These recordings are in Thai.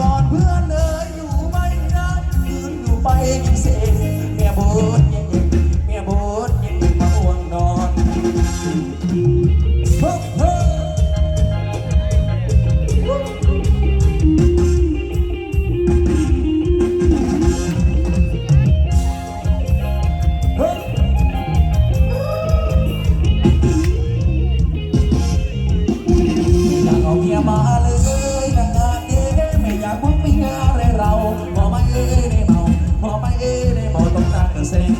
ก่อนเพื่อนเลยอยู่ไม่ได้คืนอยู่ไปกินเสกเมียบูดเย็นเมียบูดเย็นมาห่วงนอนเฮ้เฮ้อยากเอาเมียมา ซ็ง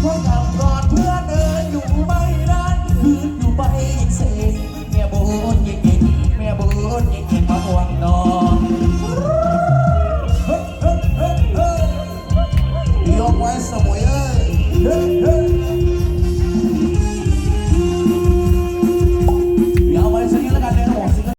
เพราะลับเพื่อเดินอยู่ไม่ร้นคืนอยู่ไปยิ่งเซ็งแม่บุยิ่งกินแม่บุยิ่งกินมะม่งนอน